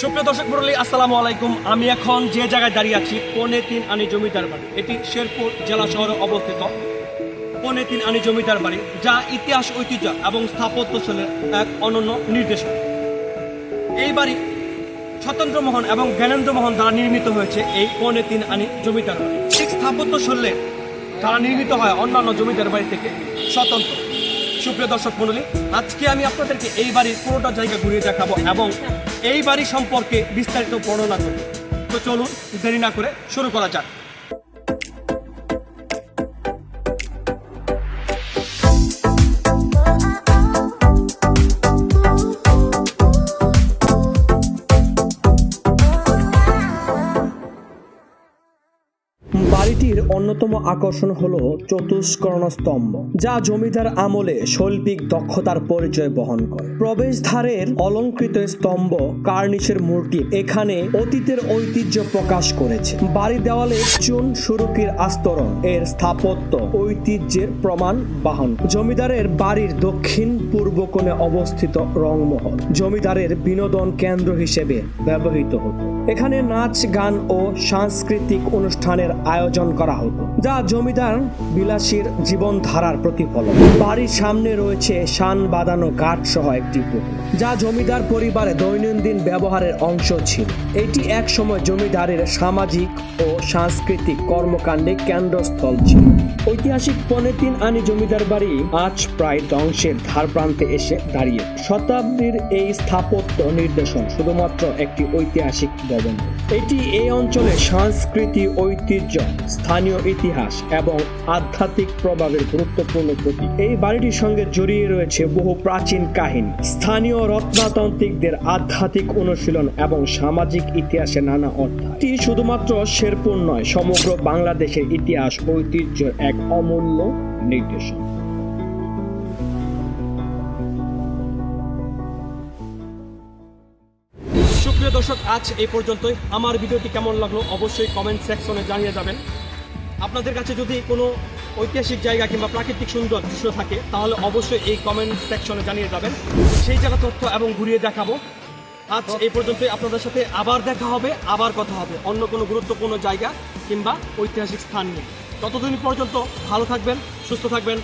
সুপ্রিয় দর্শক মন্ডলী আসসালামু আলাইকুম। আমি এখন যে জায়গায় দাঁড়িয়ে আছি, পৌনে তিন আনি জমিদার বাড়ি। এটি শেরপুর জেলা শহরে অবস্থিত। পৌনে তিন আনি জমিদার বাড়ি, যা ইতিহাস, ঐতিহ্য এবং স্থাপত্যশৈলের এক অনন্য নির্দেশক। এই বাড়ি স্বতন্ত্র মোহন এবং জ্ঞানেন্দ্র মোহন দ্বারা নির্মিত হয়েছে এই পৌনে তিন আনি জমিদার বাড়ি। ঠিক স্থাপত্য শৈলে দ্বারা নির্মিত হয় অন্যান্য জমিদার বাড়ি থেকে স্বতন্ত্র। সুপ্রিয় দর্শক মণ্ডলী, আজকে আমি আপনাদেরকে এই বাড়ির পুরোটা জায়গা ঘুরিয়ে দেখাবো এবং এই বাড়ি সম্পর্কে বিস্তারিত বর্ণনা করব। তো চলুন দেরি না করে শুরু করা যাক। অন্যতম আকর্ষণ হল চতুষ্কর্ণ স্তম্ভ, যা জমিদার আমলে শৈল্পিক দক্ষতার পরিচয় বহন করে। প্রবেশদ্বারের অলঙ্কৃত স্তম্ভ কার্নিশের মূর্তি এখানে অতীতের ঐতিহ্য প্রকাশ করেছে। বাড়ি দেওয়ালে চুন সুরকির আস্তরণ, এর স্থাপত্য, ঐতিহ্যের প্রমাণ বাহন। জমিদারের বাড়ির দক্ষিণ পূর্ব কোণে অবস্থিত রংমহল জমিদারের বিনোদন কেন্দ্র হিসেবে ব্যবহৃত হতো। এখানে নাচ, গান ও সাংস্কৃতিক অনুষ্ঠানের আয়োজন করা হতো যা জমিদার বিলাসীর জীবনধারার প্রতিফলন। বাড়ির সামনে রয়েছে শান বাঁধানো ঘাট সহ একটি পুকুর, যা জমিদার পরিবারে দৈনন্দিন ব্যবহারের অংশ ছিল। এটি এক সময় জমিদারের সামাজিক ও সাংস্কৃতিক কর্মকাণ্ডে কেন্দ্রস্থল ছিল। ঐতিহাসিক পনে তিন আনি জমিদার বাড়ি আজ প্রায় ধ্বংসের ধার প্রান্তে এসে দাঁড়িয়ে। শতাব্দীর এই স্থাপত্য নির্দেশন শুধুমাত্র একটি ঐতিহাসিক ভবন। এটি এই অঞ্চলের সংস্কৃতি ঐতিহ্য, স্থানীয় ইতিহাস এবং আধ্যাত্মিক প্রভাবের গুরুত্বপূর্ণ প্রতীক। এই বাড়িটির সঙ্গে জড়িয়ে রয়েছে বহু প্রাচীন কাহিনী। স্থানীয় রত্নাতান্ত্রিকদের আধ্যাত্মিক অনুশীলন এবং সামাজিক ইতিহাসে নানা অধ্যায়। এটি শুধুমাত্র শেরপুর নয়, সমগ্র বাংলাদেশের ইতিহাস ঐতিহ্যের এক অমূল্য নির্দেশন সুপ্রিয় দর্শক আজ এই পর্যন্তই। আমার ভিডিওটি কেমন লাগল অবশ্যই কমেন্ট সেকশনে জানিয়ে যাবেন। আপনাদের কাছে যদি কোনো ঐতিহাসিক জায়গা কিংবা প্রাকৃতিক সুন্দর দৃশ্য থাকে তাহলে অবশ্যই এই কমেন্ট সেকশনে জানিয়ে যাবেন। সেই জায়গা তথ্য এবং ঘুরিয়ে দেখাবো। আজ এই পর্যন্তই। আপনাদের সাথে আবার দেখা হবে আবার কথা হবে অন্য কোনো গুরুত্বপূর্ণ জায়গা কিংবা ঐতিহাসিক স্থান নিয়ে। ততদিন পর্যন্ত ভালো থাকবেন সুস্থ থাকবেন।